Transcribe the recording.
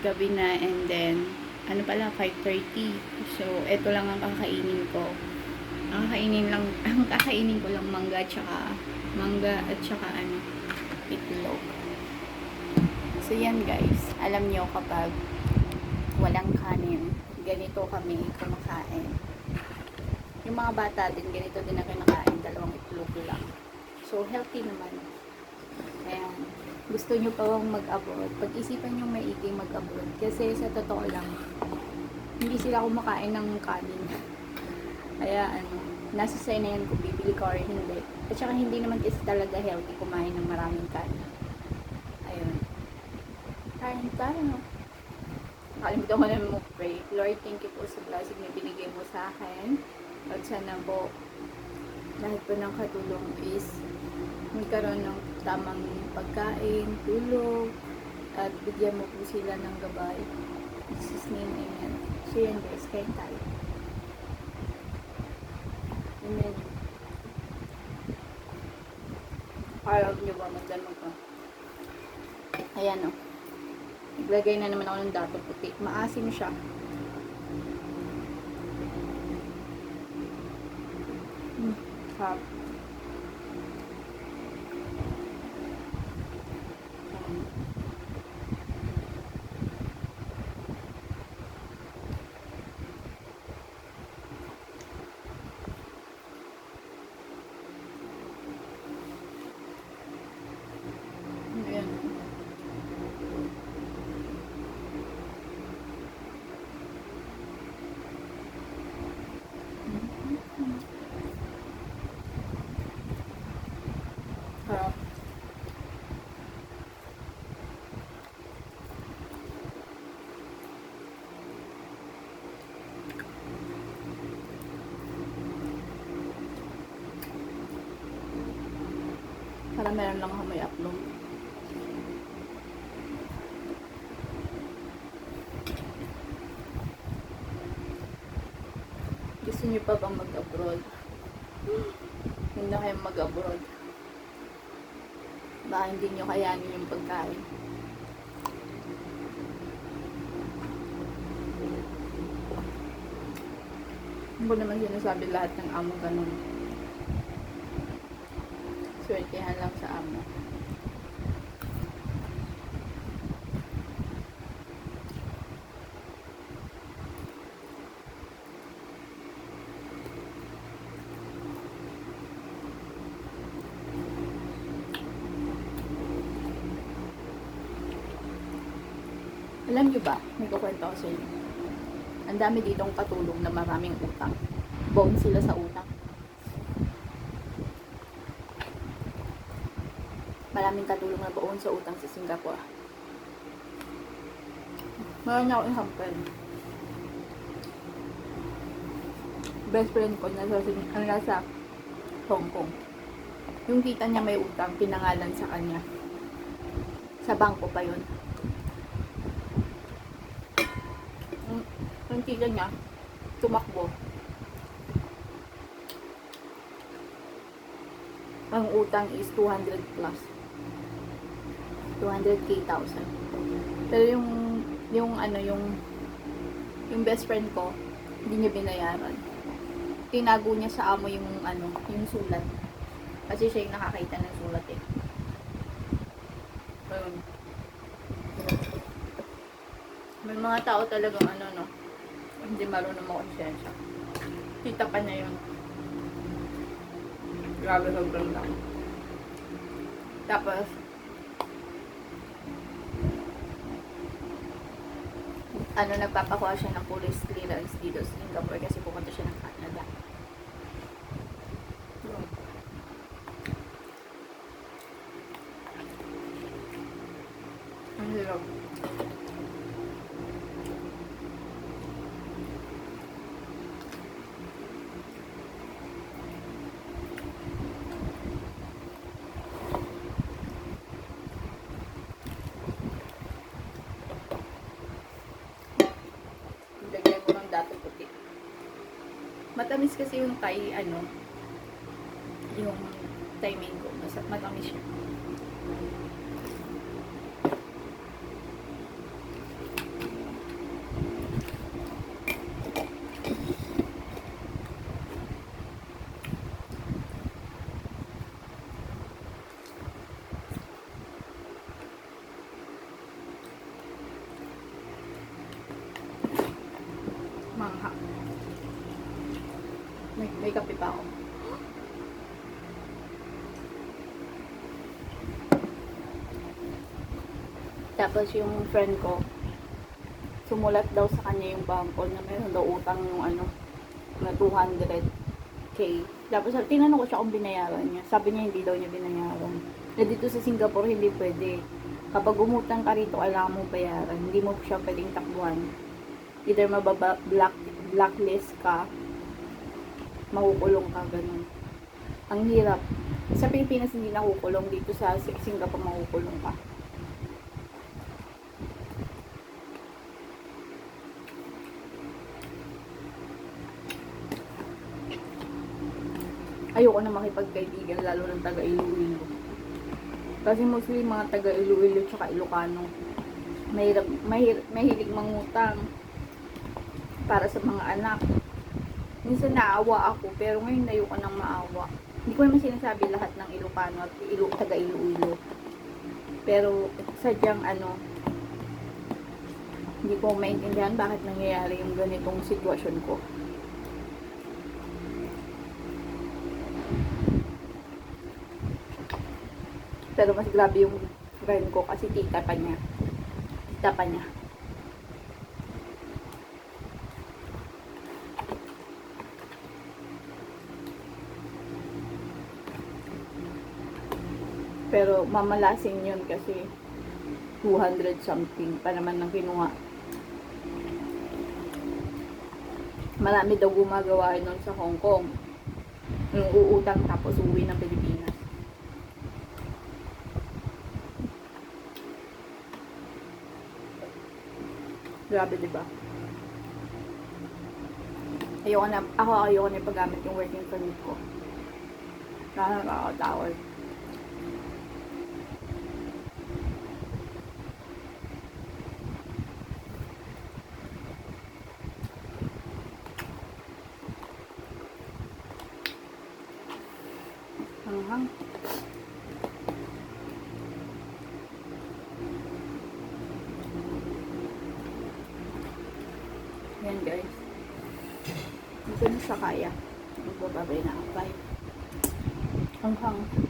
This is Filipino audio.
gabi na and then ano pala 5:30. So eto lang ang kakainin ko. Ang kakainin lang ang kakainin ko lang mangga tsaka mangga at tsaka ano itlog. So yan guys, alam nyo kapag walang kanin, ganito kami kumakain. Yung mga bata din, ganito din ang kinakain, dalawang itlog lang. So healthy naman. Ayan. Gusto nyo pa bang mag-abroad? Pag-isipan nyo maigi mag-abroad. Kasi sa totoo lang, hindi sila kumakain ng kanin. Kaya ano, nasa sa na yan kung bibili ka or hindi. At saka hindi naman kasi talaga healthy kumain ng maraming kanin. Ayun. Kain tayo. Nakalimutan ko na mo pray. Lord, thank you po sa blessing na binigay mo sa akin. At sana po, lahat po ng katulong is magkaroon ng tamang pagkain, tulog, at bigyan mo po sila ng gabay. Jesus name, Amen. So yan guys, kain tayo. Amen. Ayaw nyo ba magdano ko? Ayan o. Naglagay na naman ako ng dato puti. Maasim siya. Mm, sarap. Um, Ayan. Sarap. Para meron lang ako may upload. Gusto niyo pa bang mag-abroad? Hindi na kayo mag-abroad. Baka hindi niyo kayanin yung pagkain. Hindi naman sinasabi lahat ng amo ganun. Swertihan lang sa amo. Alam nyo ba, may kukwento ako sa inyo. Ang dami ditong katulong na maraming utang. Bone sila sa utang. Maraming katulong na baon sa utang sa Singapore. Meron na ako isang friend. Best friend ko nasa, Sing- ano, nasa Hong Kong. Yung kita niya may utang, pinangalan sa kanya. Sa bangko pa yun. Yung, yung kita niya, tumakbo. Ang utang is 200 plus. 200k thousand. Pero yung yung ano yung yung best friend ko hindi niya binayaran. Tinago niya sa amo yung ano, yung sulat. Kasi siya yung nakakita ng sulat eh. Ayun. May mga tao talagang ano no, hindi marunong makonsensya. Kita pa niya yun. Grabe sobrang lang. Tapos, ano, nagpapakuha siya ng police clearance dito sa Singapore kasi pupunta siya ng Canada. Yun. Ang hirap. Lagyan ko ng dato puti. Matamis kasi yung Thai, ano, yung mango. Mas- Matamis siya. May kape pa ako. Tapos yung friend ko, sumulat daw sa kanya yung bangko na meron daw utang yung ano, na 200k. Tapos tinanong ko siya kung binayaran niya. Sabi niya hindi daw niya binayaran. Eh dito sa Singapore hindi pwede. Kapag umutang ka rito, kailangan mo bayaran. Hindi mo siya pwedeng takbuhan. Either mababa black blacklist ka, makukulong ka ganun. Ang hirap. Sa Pilipinas hindi nakukulong dito sa Singapore makukulong ka. ayoko na makipagkaibigan lalo ng taga Iloilo. Kasi mostly mga taga Iloilo tsaka Ilocano. Mahirap, mahir, mahilig mangutang para sa mga anak. Minsan naawa ako, pero ngayon ayoko nang maawa. Hindi ko naman sinasabi lahat ng Ilocano at Ilo, taga Iloilo. Pero sadyang ano, hindi ko maintindihan bakit nangyayari yung ganitong sitwasyon ko. Pero mas grabe yung friend ko kasi tita pa niya. Tita pa niya. Pero mamalasing yun kasi 200 something pa naman ng kinuha. Marami daw gumagawa nun sa Hong Kong. Yung uutang tapos uwi ng Pilipinas. Grabe, di ba? Ayoko na, ako ayoko na paggamit yung working permit ko. Kaya Yan guys. Ko na siya kaya. Magbababay na ako. Bye. Hanghang.